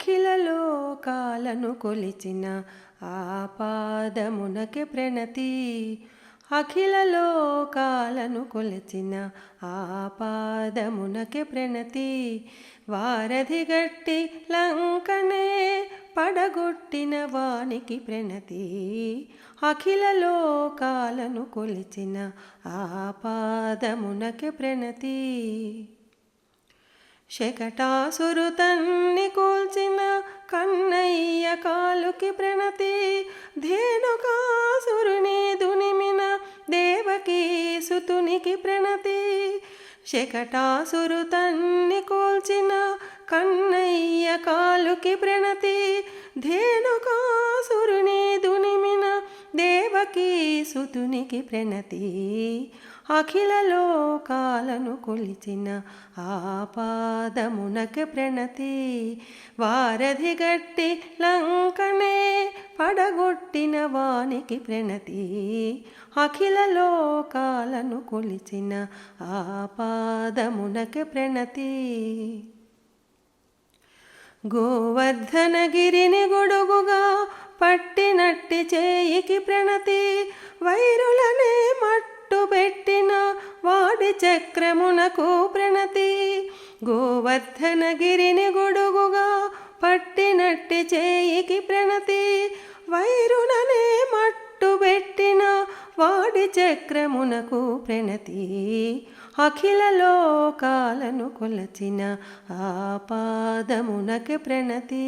అఖిల లోకాలను కొలిచిన ఆపాదమునకి ప్రణతి. అఖిల లోకాలను కొలిచిన ఆపాదమునకి ప్రణతి. వారధి గట్టి లంకనే పడగొట్టిన వానికి ప్రణతి. అఖిల లోకాలను కొలిచిన ఆపాదమునకి ప్రణతి. శకటాసురు తన్ని కూల్చిన కన్నయ్య కాలుకి ప్రణతి ధేనుకాసురుని దునిమిన దేవకీ సుతునికి ప్రణతి. శకటాసురు తన్ని కూల్చిన కన్నయ్య కాలుకి ప్రణతి ధేనుకా సుతునికి ప్రణతి అఖిల లోకాలను కొలిచిన ఆపాదమునకి ప్రణతి. వారధి గట్టి లంకనే పడగొట్టిన వానికి ప్రణతి అఖిల లోకాలను కొలిచిన ఆపాదమునకి ప్రణతి. గోవర్ధనగిరిని గొడుగుగా పట్టినట్టి చేయికి ప్రణతి వైరులనే మట్టు పెట్టిన వాడి చక్రమునకు ప్రణతి. గోవర్ధనగిరిని గొడుగుగా పట్టినట్టి చేయికి ప్రణతి వైరులనే మట్టు పెట్టిన వాడి చక్రమునకు ప్రణతి. అఖిల లోకాలను కొలచిన ఆపాదమునకి ప్రణతి.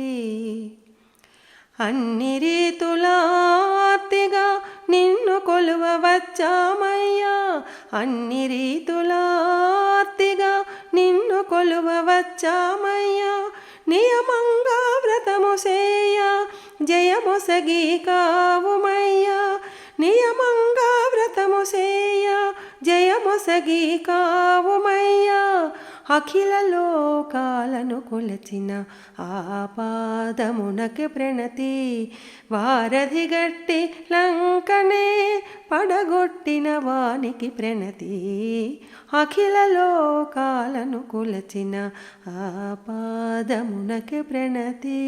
అన్ని రీతులార్తిగా నిన్ను కొలువవచ్చామయ్యా. అన్ని రీతులార్తిగా నిన్ను కొలువవచ్చామయ్యా. నియమంగా వ్రతము సేయ జయమొసగి కావుమయ్యా నియమంగా వ్రతము సేయ జయమొసగి కావుమయ్యా అఖిల లోకాలను కొలచిన ఆపాదమునకి ప్రణతి. వారధి గట్టి లంకనే పడగొట్టిన వానికి ప్రణతి. అఖిల లోకాలను కొలచిన ఆపాదమునకి ప్రణతి.